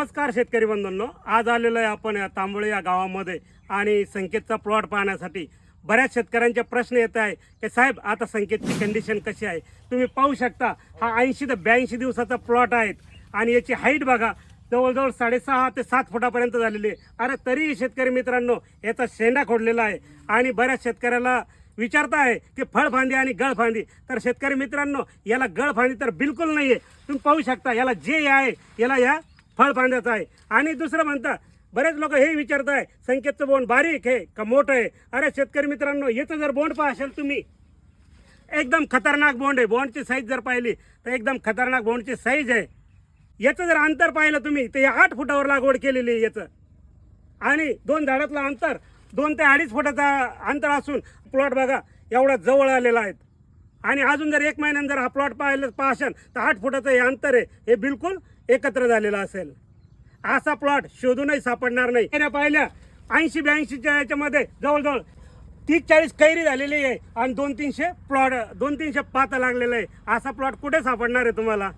नमस्कार शेतकरी बंधूंनो. आज आलेलो आहे आपण या तांबोळे या गावामध्ये आणि संकेतचा प्लॉट पाहण्यासाठी. बऱ्याच शेतकऱ्यांचे प्रश्न येत आहे की साहेब आता संकेतची कंडिशन कशी आहे? तुम्ही पाहू शकता हा ऐंशी ते ब्याऐंशी दिवसाचा प्लॉट आहे आणि याची हाईट बघा जवळजवळ साडेसहा ते सात फुटापर्यंत झालेली आहे. अरे तरीही शेतकरी मित्रांनो याचा शेंडा खोडलेला आहे. आणि बऱ्याच शेतकऱ्याला विचारता आहे की फळफांदी आणि गळफांदी तर शेतकरी मित्रांनो याला गळफांदी तर बिलकुल नाही आहे तुम्ही पाहू शकता याला जे आहे याला या फळ बांधायचं आहे. आणि दुसरं म्हणता बरेच लोक हे विचारत आहे संकेतचं बोंड बारीक आहे का मोठं आहे? अरे शेतकरी मित्रांनो याचं जर बोंड पाहशाल तुम्ही. एकदम खतरनाक बोंड आहे. बोंडची साईज जर पाहिली तर एकदम खतरनाक बोंडची साईज आहे. याचं जर अंतर पाहिलं तुम्ही तर या आठ फुटावर लागवड केलेली आहे याचं. आणि दोन झाडातलं अंतर दोन ते अडीच फुटाचा अंतर असून प्लॉट बघा एवढा जवळ आलेला आहे. आणि अजून जर एक महिन्यानं जर हा प्लॉट पाहिलं पाहशाल तर आठ फुटाचं हे अंतर आहे. हे बिलकुल एकत्र झालेला असेल. असा प्लॉट शोधूनही सापडणार नाही. पाहिल्या पाहिल्या ऐंशी ब्याऐंशीच्या याच्यामध्ये जवळजवळ तीस चाळीस कैरी झालेली आहे आणि दोन तीनशे प्लॉट दोन तीनशे पाता लागलेलं आहे. असा प्लॉट कुठे सापडणार आहे तुम्हाला?